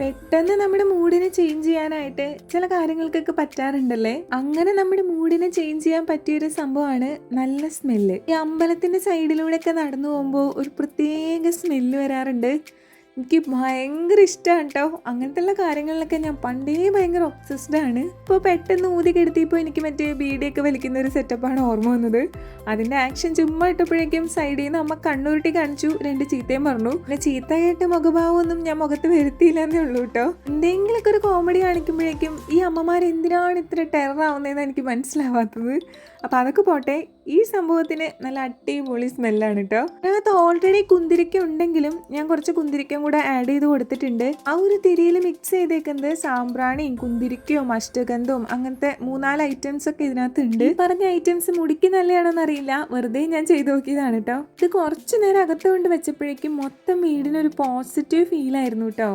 പെട്ടെന്ന് നമ്മുടെ മൂഡിനെ ചേഞ്ച് ചെയ്യാനായിട്ട് ചില കാര്യങ്ങൾക്കൊക്കെ പറ്റാറുണ്ടല്ലേ? അങ്ങനെ നമ്മുടെ മൂഡിനെ ചേഞ്ച് ചെയ്യാൻ പറ്റിയൊരു സംഭവമാണ് നല്ല സ്മെല്ല് ഈ അമ്പലത്തിന്റെ സൈഡിലൂടെയൊക്കെ നടന്നു പോകുമ്പോൾ ഒരു പ്രത്യേക സ്മെല്ല് വരാറുണ്ട്. എനിക്ക് ഭയങ്കര ഇഷ്ടമാണ് കേട്ടോ അങ്ങനത്തെ കാര്യങ്ങളിലൊക്കെ ഞാൻ പണ്ടേ ഭയങ്കര ഒബ്സസ്ഡ് ആണ്. ഇപ്പോൾ പെട്ടെന്ന് ഊതി കെടുത്തിയപ്പോൾ എനിക്ക് മറ്റേ ബീഡിയൊക്കെ വലിക്കുന്ന ഒരു സെറ്റപ്പാണ് ഓർമ്മ വന്നത്. അതിന്റെ ആക്ഷൻ ചുമ്മാ ഇട്ടപ്പോഴേക്കും സൈഡിൽ നിന്ന് അമ്മ കണ്ണൂരിട്ടി കാണിച്ചു. രണ്ട് ചീത്തയും പറഞ്ഞു. പിന്നെ ചീത്ത കേട്ട മുഖഭാവമൊന്നും ഞാൻ മുഖത്ത് വരുത്തിയില്ല എന്നേ ഉള്ളൂ കേട്ടോ എന്തെങ്കിലുമൊക്കെ ഒരു കോമഡി കാണിക്കുമ്പോഴേക്കും ഈ അമ്മമാർ എന്തിനാണ് ഇത്ര ടെറർ ആവുന്നതെന്ന് എനിക്ക് മനസ്സിലാവാത്തത്? അപ്പോൾ അതൊക്കെ പോട്ടെ. ഈ സംഭവത്തിന് നല്ല അടിപൊളി സ്മെല്ലാണ് കേട്ടോ അതിനകത്ത് ഓൾറെഡി കുന്തിരിക്ക ഉണ്ടെങ്കിലും ഞാൻ കുറച്ച് കുന്തിരിക്കം കൂടെ ആഡ് ചെയ്ത് കൊടുത്തിട്ടുണ്ട്. ആ ഒരു തിരിയിൽ മിക്സ് ചെയ്തേക്കുന്നത് സാമ്പ്രാണിയും കുന്തിരിക്കയും അഷ്ടഗന്ധവും അങ്ങനത്തെ മൂന്നാൽ ഐറ്റംസ് ഒക്കെ ഇതിനകത്ത് ഉണ്ട്. പറഞ്ഞ ഐറ്റംസ് മുടിക്ക് നല്ലതാണോന്ന് അറിയില്ല. വെറുതെ ഞാൻ ചെയ്തു നോക്കിയതാണ് കേട്ടോ ഇത് കുറച്ചു നേരം അകത്ത് കൊണ്ട് വെച്ചപ്പോഴേക്കും മൊത്തം വീടിനൊരു പോസിറ്റീവ് ഫീൽ ആയിരുന്നു കേട്ടോ